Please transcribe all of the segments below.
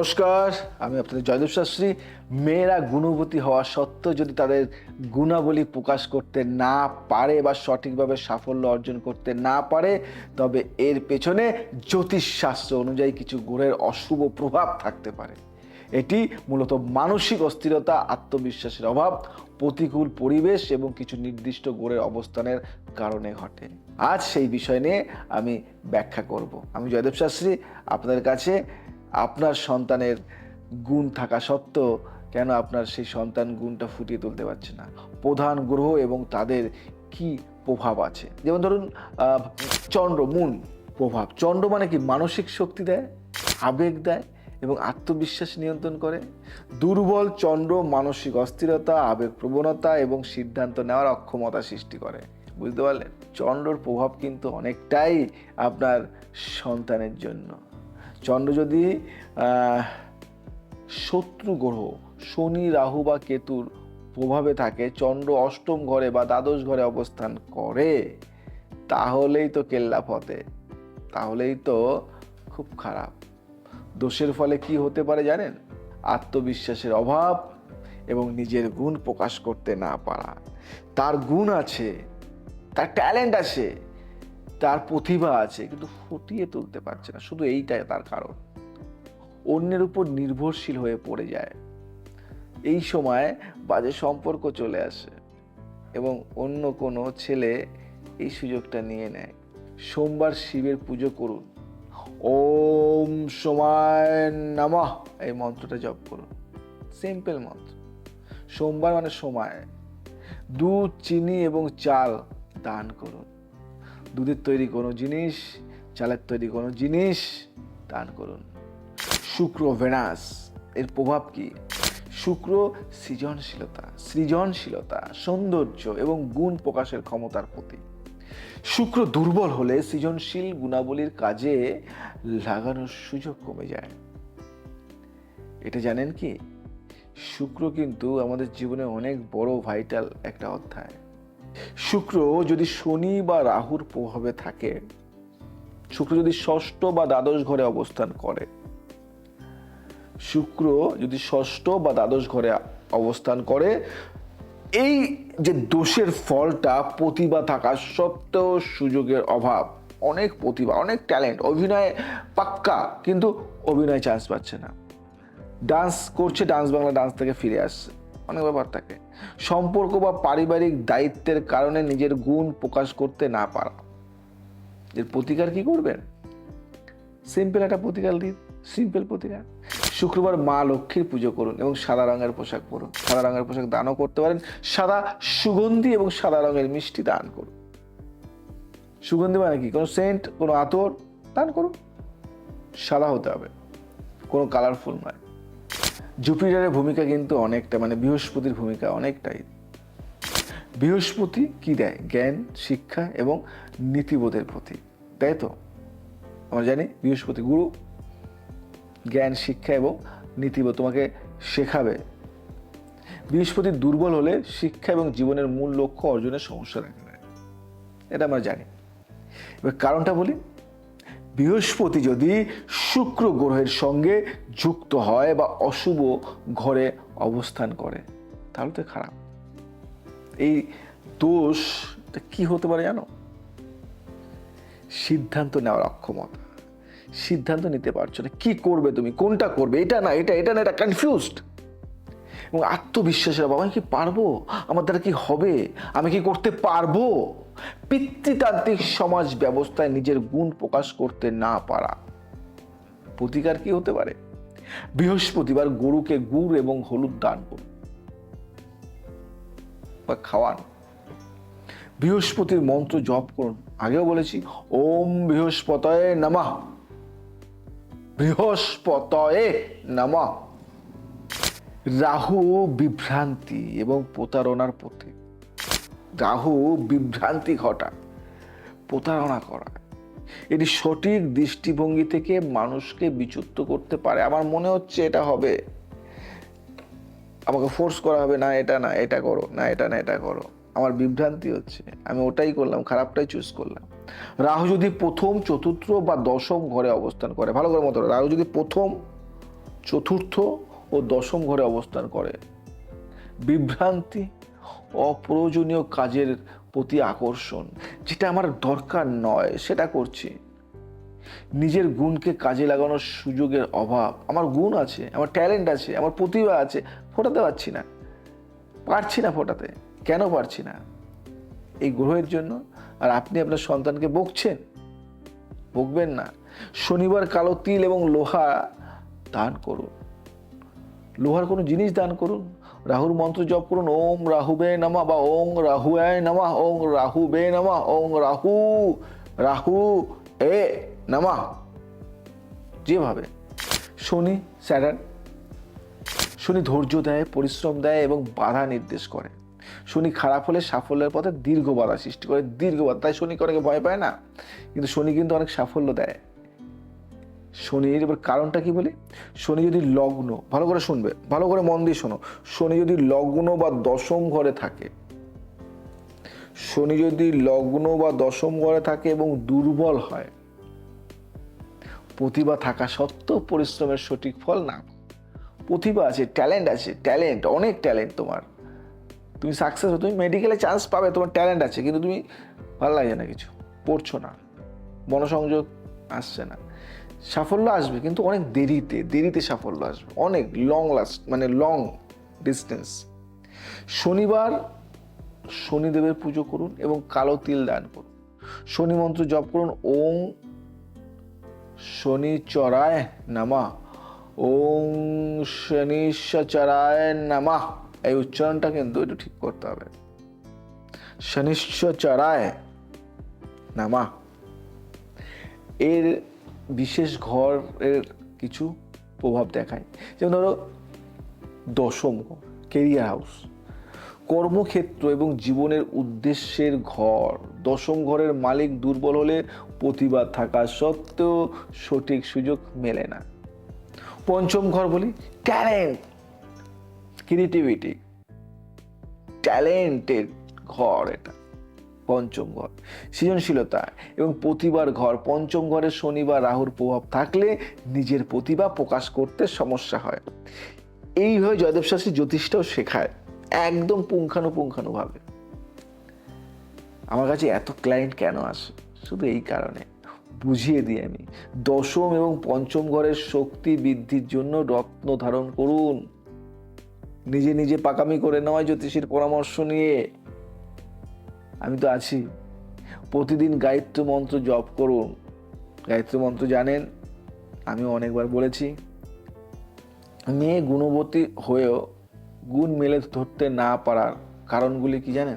নমস্কার, আমি আপনাদের জয়দেব শাস্ত্রী। মেয়েরা গুণবতী হওয়া সত্ত্বেও যদি তাদের গুণাবলী প্রকাশ করতে না পারে বা সঠিকভাবে সাফল্য অর্জন করতে না পারে, তবে এর পেছনে জ্যোতিষশাস্ত্র অনুযায়ী কিছু গ্রহের অশুভ প্রভাব থাকতে পারে। এটি মূলত মানসিক অস্থিরতা, আত্মবিশ্বাসের অভাব, প্রতিকূল পরিবেশ এবং কিছু নির্দিষ্ট গোড়ের অবস্থানের কারণে ঘটে। আজ সেই বিষয় নিয়ে আমি ব্যাখ্যা করব। আমি জয়দেব শাস্ত্রী, আপনাদের কাছে আপনার সন্তানের গুণ থাকা সত্ত্বেও কেন আপনার সেই সন্তান গুণটা ফুটিয়ে তুলতে পারছে না? প্রধান গ্রহ এবং তাদের কি প্রভাব আছে? যেমন ধরুন চন্দ্র মূল প্রভাব। চন্দ্র মানে কি? মানসিক শক্তি দেয়, আবেগ দেয় এবং আত্মবিশ্বাস নিয়ন্ত্রণ করে। দুর্বল চন্দ্র মানসিক অস্থিরতা, আবেগ প্রবণতা এবং সিদ্ধান্ত নেওয়ার অক্ষমতা সৃষ্টি করে। বুঝতে পারলেন? চন্দ্রর প্রভাব কিন্তু অনেকটাই আপনার সন্তানের জন্য। চন্দ্র যদি শত্রু গ্রহ, শনি, রাহু বা কেতুর প্রভাবে থাকে, চন্দ্র অষ্টম ঘরে বা দ্বাদশ ঘরে অবস্থান করে, তাহলেই তো কেল্লা ফতে তাহলেই তো খুব খারাপ। দোষের ফলে কি হতে পারে জানেন? আত্মবিশ্বাসের অভাব এবং নিজের গুণ প্রকাশ করতে না পারা। তার গুণ আছে, তার ট্যালেন্ট আছে। তার প্রতিভা আছে, কিন্তু ফুটিয়ে তুলতে পারছে না। শুধু এইটাই তার কারণ। অন্যের উপর নির্ভরশীল হয়ে পড়ে যায়। এই সময় বাজে সম্পর্ক চলে আসে এবং অন্য কোনো ছেলে এই সুযোগটা নিয়ে নেয়। সোমবার শিবের পুজো করুন। ওম সময় নামা এই মন্ত্রটা জপ করুন। সিম্পল মন্ত্র। সোমবার মানে সময়। দুধ, চিনি এবং চাল দান করুন। দুধের তৈরি কোনো জিনিস, চালের তৈরি কোনো জিনিস, দান করুন। শুক্র ভেনাস, এর প্রভাব কি? শুক্র সৃজনশীলতা সৃজনশীলতা, সৌন্দর্য এবং গুণ প্রকাশের ক্ষমতার প্রতীক শুক্র দুর্বল হলে সৃজনশীল গুণাবলীর কাজে লাগানোর সুযোগ কমে যায়। এটা জানেন কি? শুক্র কিন্তু আমাদের জীবনে অনেক বড় ভাইটাল একটা অধ্যায়। শুক্র যদি শনি বা রাহুর প্রভাবে থাকে, শুক্র যদি ষষ্ঠ বা দ্বাদশ ঘরে অবস্থান করে, শুক্র যদি ষষ্ঠ বা দ্বাদশ ঘরে অবস্থান করে, এই যে দোষের ফলটা প্রতিভা থাকা সত্ত্বেও সুযোগের অভাব, অনেক প্রতিভা, অনেক ট্যালেন্ট, অভিনয়ে পাক্কা, কিন্তু অভিনয় চান্স পাচ্ছে না। ডান্স করছে, ডান্স বাংলা ডান্স থেকে ফিরে আসছে। অনেক ব্যাপার থাকে। সম্পর্ক বা পারিবারিক দায়িত্বের কারণে নিজের গুণ প্রকাশ করতে না পারা। এর প্রতিকার কি করবেন? সিম্পল একটা প্রতিকার দিন। সিম্পল প্রতিকার। শুক্রবার মা লক্ষ্মীর পুজো করুন এবং সাদা রঙের পোশাক পরুন। সাদা রঙের পোশাক দানও করতে পারেন। সাদা সুগন্ধি এবং সাদা রঙের মিষ্টি দান করুন। সুগন্ধি মানে কি? কোনো সেন্ট কোনো আতর, দান করুন। সাদা হতে হবে। কোনো কালারফুল নয়। জুপিটারের ভূমিকা কিন্তু অনেকটা মানে বৃহস্পতির ভূমিকা অনেকটাই। বৃহস্পতি কি দেয়? জ্ঞান, শিক্ষা এবং নীতিবোধের প্রতি তাই তো? আমরা জানি বৃহস্পতি গুরু। জ্ঞান, শিক্ষা এবং নীতিবোধ তোমাকে শেখাবে। বৃহস্পতি দুর্বল হলে শিক্ষা এবং জীবনের মূল লক্ষ্য অর্জনের সমস্যা দেখা দেয়। এটা আমরা জানি। এবার কারণটা বলি। বৃহস্পতি যদি শুক্র গ্রহের সঙ্গে যুক্ত হয় বা অশুভ ঘরে অবস্থান করে, তাহলে তো খারাপ। এই দোষটা কি হতে পারে জানো? সিদ্ধান্ত নেওয়ার অক্ষমতা। সিদ্ধান্ত নিতে পারছ না, কি করবে তুমি, কোনটা করবে? এটা না, এটা এটা না, এটা কনফিউজড এবং আত্মবিশ্বাসের অভাব আমি কি পারব? আমার দ্বারা কি হবে? আমি কি করতে পারব? পিতৃতান্ত্রিক সমাজ ব্যবস্থায় নিজের গুণ প্রকাশ করতে না পারা। প্রতিকার কি হতে পারে? বৃহস্পতিবার গরুকে গুড় এবং হলুদ দান করুন বা খাওয়ান। বৃহস্পতির মন্ত্র জপ করুন। আগেও বলেছি, ওম বৃহস্পতয়ে নামা। বৃহস্পতয়ে নামা। রাহু বিভ্রান্তি এবং প্রতারণার পথে। রাহু বিভ্রান্তি ঘটায়, প্রতারণা করা এটি সঠিক দৃষ্টিভঙ্গি থেকে মানুষকে বিচ্যুত করতে পারে। আমার মনে হচ্ছে এটা হবে। আমাকে ফোর্স করা হবে, না, এটা না, এটা করো, না, এটা না, এটা করো। আমার বিভ্রান্তি হচ্ছে। আমি ওটাই করলাম, খারাপটাই চুজ করলাম। রাহু যদি প্রথম, চতুর্থ বা দশম ঘরে অবস্থান করে, ভালো করে মতো রাহু যদি প্রথম, চতুর্থ ও দশম ঘরে অবস্থান করে, বিভ্রান্তি অপ্রয়োজনীয় কাজের প্রতি আকর্ষণ, যেটা আমার দরকার নয়, সেটা করছি। নিজের গুণকে কাজে লাগানোর সুযোগের অভাব, আমার গুণ আছে, আমার ট্যালেন্ট আছে, আমার প্রতিভা আছে, ফোটাতে পারছি না। পারছি না ফোটাতে। কেন পারছি না? এই গ্রহের জন্য আর আপনি আপনার সন্তানকে বকছেন? বকবেন না। শনিবার কালো তিল এবং লোহা দান করুন। লোহার কোনো জিনিস দান করুন? রাহুর মন্ত্র জপ করুন, ওম রাহুবে নামা বা ওং রাহুয়ায় নামা, ওং রাহুবে নামা, ওং রাহু রাহু এ নামা। যেভাবে শনি স্যাটার্ন শনি ধৈর্য দেয়, পরিশ্রম দেয় এবং বাধা নির্দেশ করে। শনি খারাপ হলে সাফল্যের পথে দীর্ঘ বাধা সৃষ্টি করে, দীর্ঘ বাধা। তাই শনিকে অনেকে ভয় পায় না, কিন্তু শনি কিন্তু অনেক সাফল্য দেয়। শনির, এবার কারণটা কি বলি? শনি যদি লগ্ন, ভালো করে শুনবে, ভালো করে মন দিয়ে শোনো, শনি যদি লগ্ন বা দশম ঘরে থাকে, শনি যদি লগ্ন বা দশম ঘরে থাকে এবং দুর্বল হয়, প্রতিভা থাকা সত্ত্বেও পরিশ্রমের সঠিক ফল না প্রতিভা আছে, ট্যালেন্ট আছে, ট্যালেন্ট, অনেক ট্যালেন্ট তোমার। তুমি সাকসেস তুমি মেডিকেলে চান্স পাবে, তোমার ট্যালেন্ট আছে, কিন্তু তুমি ভালো লাগে না কিছু, পড়ছো না, মনোসংযোগ আসছে না। সাফল্য আসবে, কিন্তু অনেক দেরিতে দেরিতে সাফল্য আসবে। অনেক লং লাস্ট মানে লং ডিস্টেন্স শনিবার শনিদেবের পুজো করুন এবং কালো তিল দান করুন। শনি মন্ত্র জপ করুন। ওং শনি চরায় নামা। ওং শনিশ্বচরায় নামা। এই উচ্চারণটা কিন্তু একটু ঠিক করতে হবে। শনিশ্বচরায় নামা। এর বিশেষ ঘরের কিছু প্রভাব দেখায়। যেমন ধরো, দশম কেরিয়ার হাউস কর্মক্ষেত্র এবং জীবনের উদ্দেশ্যের ঘর। দশম ঘরের মালিক দুর্বল হলে প্রতিবাদ থাকা সত্ত্বেও সঠিক সুযোগ মেলে না। পঞ্চম ঘর বলি ট্যালেন্ট ক্রিয়েটিভিটি ট্যালেন্টের ঘর এটা। পঞ্চম ঘর। সৃজনশীলতা এবং প্রতিবার ঘর পঞ্চম ঘরে শনিবার রাহুর প্রভাব থাকলে নিজের প্রতিভা প্রকাশ করতে সমস্যা হয়। এইভাবে জয়দেব শাস্ত্রী জ্যোতিষটাও শেখায়, একদম পুঙ্খানুপুঙ্খানুভাবে। আমার কাছে এত ক্লায়েন্ট কেন আসে? শুধু এই কারণে। বুঝিয়ে দিই আমি, দশম এবং পঞ্চম ঘরের শক্তি বৃদ্ধির জন্য রত্ন ধারণ করুন। নিজে নিজে পাকামি করে নয় জ্যোতিষীর পরামর্শ নিয়ে। আমি তো আছি। প্রতিদিন গায়ত্র মন্ত্র জপ করুন। গায়ত্র মন্ত্র জানেন, আমি অনেকবার বলেছি, মেয়ে গুণবতী হয়েও গুণ মেলে ধরতে না পারার কারণগুলি কি জানেন?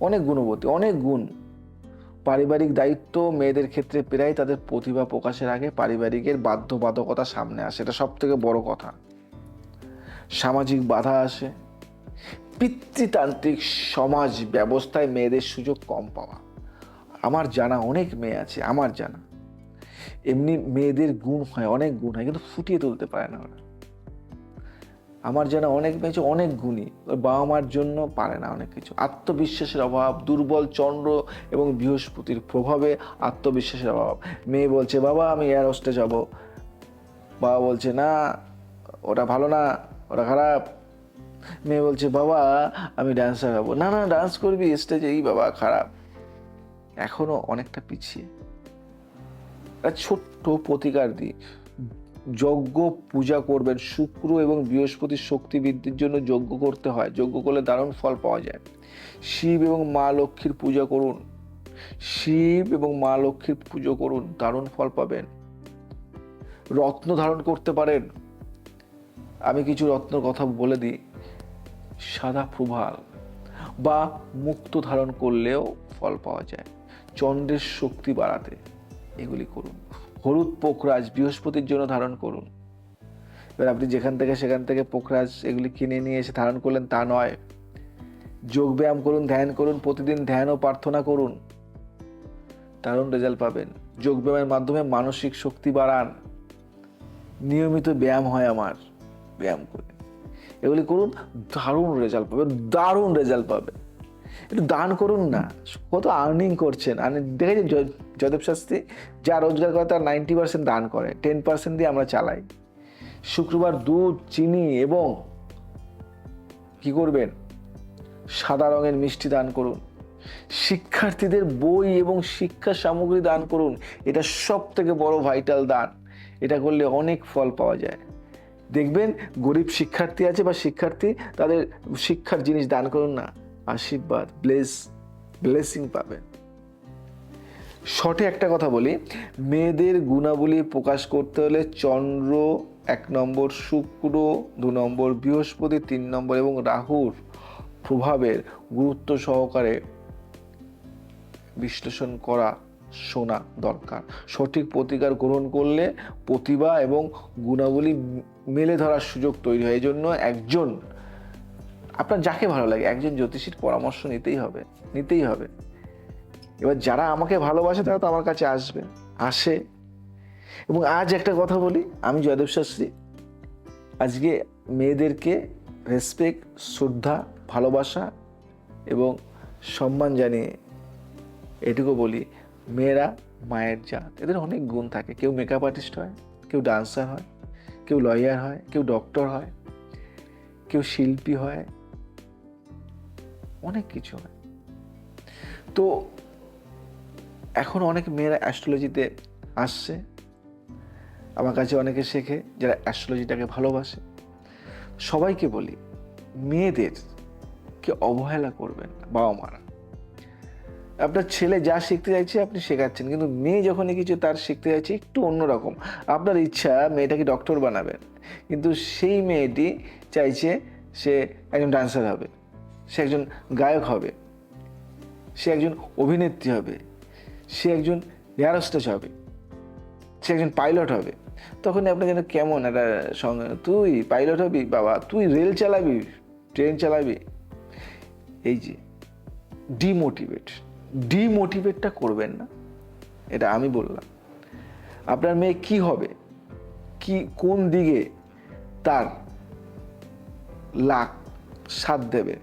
অনেক গুণবতী, অনেক গুণ। পারিবারিক দায়িত্ব মেয়েদের ক্ষেত্রে প্রায় তাদের প্রতিভা প্রকাশের আগে পারিবারিকের বাধ্যবাধকতা সামনে আসে, এটা সব থেকে বড় কথা। সামাজিক বাধা আসে পিতৃতান্ত্রিক সমাজ ব্যবস্থায় মেয়েদের সুযোগ কম পাওয়া। আমার জানা অনেক মেয়ে আছে, আমার জানা। এমনি মেয়েদের গুণ হয়, অনেক গুণ হয়, কিন্তু ফুটিয়ে তুলতে পারে না ওরা। আমার জানা অনেক মেয়ে আছে, অনেক গুণী। ওর বাবা মার জন্য পারে না অনেক কিছু। আত্মবিশ্বাসের অভাব, দুর্বল চন্দ্র এবং বৃহস্পতির প্রভাবে আত্মবিশ্বাসের অভাব। মেয়ে বলছে, বাবা, আমি এয়ার হোস্টে যাব। বাবা বলছে, না, ওটা ভালো না, ওটা খারাপ। মেয়ে বলছে, বাবা, আমি ডান্সার হব না না ডান্স করবি স্টেজে এই, বাবা, খারাপ। এখনও অনেকটা পিছিয়ে। একটা ছোট্ট প্রতিকার দিই। যজ্ঞ পূজা করবেন, শুক্র এবং বৃহস্পতির শক্তি বৃদ্ধির জন্য যজ্ঞ করতে হয়। যজ্ঞ করলে দারুণ ফল পাওয়া যায়। শিব এবং মা লক্ষ্মীর পূজা করুন। শিব এবং মা লক্ষ্মীর পুজো করুন, দারুণ ফল পাবেন। রত্ন ধারণ করতে পারেন। আমি কিছু রত্ন কথা বলে দিই। সাদা প্রভাল বা মুক্ত ধারণ করলেও ফল পাওয়া যায়। চন্দ্রের শক্তি বাড়াতে এগুলি করুন। হলুদ পোখরাজ বৃহস্পতির জন্য ধারণ করুন। এবার আপনি যেখান থেকে সেখান থেকে পোখরাজ এগুলি কিনে নিয়ে এসে ধারণ করলেন তা নয়। যোগ ব্যায়াম করুন, ধ্যান করুন, প্রতিদিন ধ্যান ও প্রার্থনা করুন। দারুণ রেজাল্ট পাবেন। যোগ ব্যায়ামের মাধ্যমে মানসিক শক্তি বাড়ান। নিয়মিত ব্যায়াম হয় আমার। ব্যায়াম করে। এগুলি করুন, দারুণ রেজাল্ট পাবে, দারুণ রেজাল্ট পাবে। একটু দান করুন না, কত আর্নিং করছেন। আর্নিং দেখেছেন জয়- জয়দেব শাস্ত্রী যা রোজগার করে তার নাইনটি পার্সেন্ট দান করে টেন পার্সেন্ট দিয়ে আমরা চালাই। শুক্রবার দুধ, চিনি এবং কি করবেন? সাদা রঙের মিষ্টি দান করুন। শিক্ষার্থীদের বই এবং শিক্ষা সামগ্রী দান করুন। এটা সব থেকে বড় ভাইটাল দান। এটা করলে অনেক ফল পাওয়া যায়। দেখবেন গরিব শিক্ষার্থী আছে বা শিক্ষার্থী, তাদের শিক্ষার জিনিস দান করুন না, আশীর্বাদ ব্লেস ব্লেসিং পাবেন। শর্টে একটা কথা বলি, মেয়েদের গুণাবলী প্রকাশ করতে হলে চন্দ্র এক নম্বর, শুক্র দু নম্বর, বৃহস্পতি তিন নম্বর এবং রাহুর প্রভাবের গুরুত্ব সহকারে বিশ্লেষণ করা শোনা দরকার। সঠিক প্রতিকার গ্রহণ করলে প্রতিভা এবং গুণাবলী মেলে ধরার সুযোগ তৈরি হয়। এই জন্য একজন, আপনার যাকে ভালো লাগে, একজন জ্যোতিষীর পরামর্শ নিতেই হবে নিতেই হবে। এবার যারা আমাকে ভালোবাসে, তারা তো আমার কাছে আসবে, আসে। এবং আজ একটা কথা বলি, আমি জয়দেব শাস্ত্রী। আজকে মেয়েদেরকে রেসপেক্ট শ্রদ্ধা, ভালোবাসা এবং সম্মান জানিয়ে এটুকু বলি। মেয়েরা মায়ের জাত। এদের অনেক গুণ থাকে। কেউ মেকআপ আর্টিস্ট হয়, কেউ ডান্সার হয়, কেউ লয়ার হয়, কেউ ডক্টর হয়, কেউ শিল্পী হয়। অনেক কিছু হয়। তো এখন অনেক মেয়েরা অ্যাস্ট্রোলজিতে আসছে। আমার কাছে অনেকে শেখে যারা অ্যাস্ট্রোলজিটাকে ভালোবাসে। সবাইকে বলি মেয়েদেরকে অবহেলা করবেন বাবা মারা আপনার ছেলে যা শিখতে চাইছে আপনি শেখাচ্ছেন, কিন্তু মেয়ে যখনই কিছু তার শিখতে চাইছে একটু অন্যরকম। আপনার ইচ্ছা মেয়েটাকে ডক্টর বানাবেন কিন্তু সেই মেয়েটি চাইছে সে একজন ডান্সার হবে, সে একজন গায়ক হবে, সে একজন অভিনেত্রী হবে, সে একজন এয়ারোস্টেজ হবে, সে একজন পাইলট হবে। তখন আপনার যেন কেমন একটা সঙ্গে তুই পাইলট হবি বাবা, তুই রেল চালাবি ট্রেন চালাবি? এই যে ডিমোটিভেট ডিমোটিভেটটা করবেন না। এটা আমি বললাম। আপনার মেয়ে কি হবে? কি, কোন দিকে তার লাখ সাথ দেবে?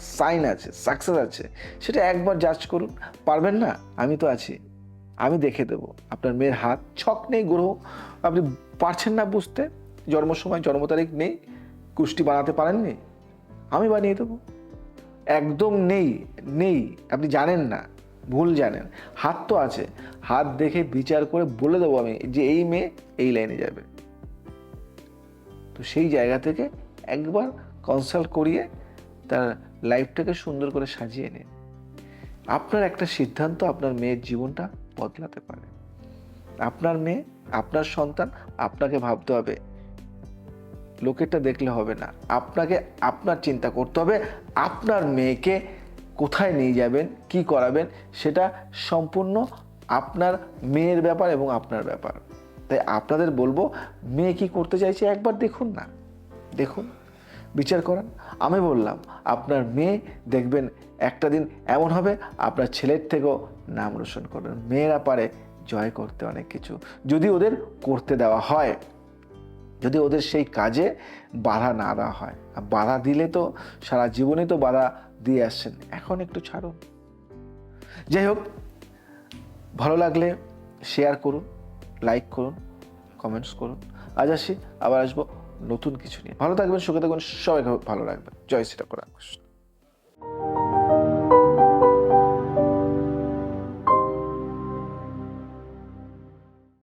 সাইন আছে, সাকসেস আছে। সেটা একবার জাজ করুন। পারবেন না? আমি তো আছি। আমি দেখে দেবো। আপনার মেয়ের হাত ছক নেই গ্রহ। আপনি পারছেন না বুঝতে? জন্ম সময়, জন্ম তারিখ নেই। কুষ্টি বানাতে পারেননি? আমি বানিয়ে দেবো। একদম নেই নেই। আপনি জানেন না, ভুল জানেন। হাত তো আছে। হাত দেখে বিচার করে বলে দেবো আমি যে এই মেয়ে এই লাইনে যাবে। তো সেই জায়গা থেকে একবার কনসাল্ট করিয়ে তার লাইফটাকে সুন্দর করে সাজিয়ে নিন। আপনার একটা সিদ্ধান্ত আপনার মেয়ের জীবনটা বদলাতে পারে। আপনার মেয়ে, আপনার সন্তান আপনাকে ভাবতে হবে লোকেরটা দেখলে হবে না। আপনাকে আপনার চিন্তা করতে হবে, আপনার মেয়েকে কোথায় নিয়ে যাবেন, কি করাবেন, সেটা সম্পূর্ণ আপনার মেয়ের ব্যাপার এবং আপনার ব্যাপার। তাই আপনাদের বলব, মেয়ে কি করতে চাইছে একবার দেখুন না। দেখুন, বিচার করেন। আমি বললাম, আপনার মেয়ে দেখবেন একটা দিন এমন হবে, আপনার ছেলের থেকেও নাম রোশন করবেন। মেয়েরা পারে জয় করতে অনেক কিছু। যদি ওদের করতে দেওয়া হয় যদি ওদের সেই কাজে বাধা না দেওয়া হয়। আর বাধা দিলে তো সারা জীবনে তো বাধা দিয়ে আসছেন। এখন একটু ছাড়ুন। যাই হোক, ভালো লাগলে শেয়ার করুন লাইক করুন কমেন্টস করুন। আজ আসি, আবার আসব নতুন কিছু নিয়ে। ভালো থাকবেন, সুখে থাকবেন, সবাই ভালো রাখবেন। জয় শ্রীরাম রামকৃষ্ণ